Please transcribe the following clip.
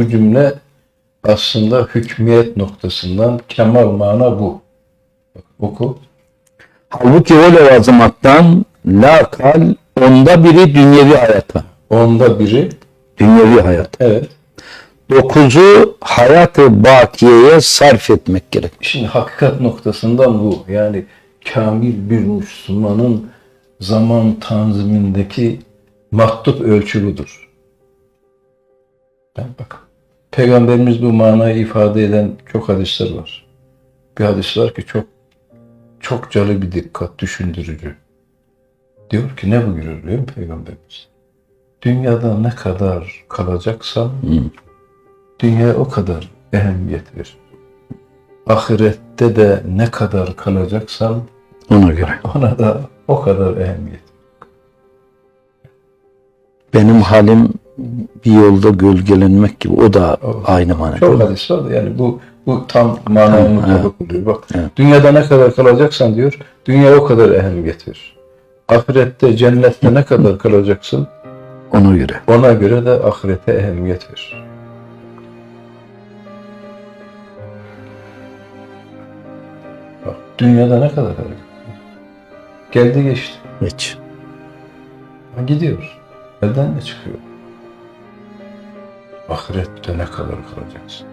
bu cümle aslında hükmiyet noktasından kemal mana bu. Bak, oku. Halbuki o levazımattan la kal onda biri dünyevi hayata. Onda biri Dünyevi hayat. evet. Dokuzu hayatı bakiyeye sarf etmek gerek. Şimdi hakikat noktasından bu. Yani kamil bir Müslümanın zaman tanzimindeki mahtup ölçü budur. Ben bak. Peygamberimiz bu manayı ifade eden çok hadisler var. Bir hadis var ki çok çok calı bir dikkat, düşündürücü. Diyor ki ne buyurur biliyor musun Peygamberimiz? Dünyada ne kadar kalacaksan dünya o kadar ehemmiyet ver. Ahirette de ne kadar kalacaksan Ona göre. ona da o kadar ehemmiyet. Benim halim bir yolda gölgelenmek gibi. O da O- aynı manada. Çok hadis var da yani bu bu tam mutabık oluyor. Bak Evet. dünyada ne kadar kalacaksan diyor, dünya o kadar ehemmiyet ver. Ahirette, cennette ne kadar kalacaksın, Ona göre. ona göre de ahirete ehemmiyet ver. Bak dünyada ne kadar kalacaksın? Geldi geçti. Hiç. Ha, Gidiyor. Elden de çıkıyor. Ahirette ne kadar kalacaksın?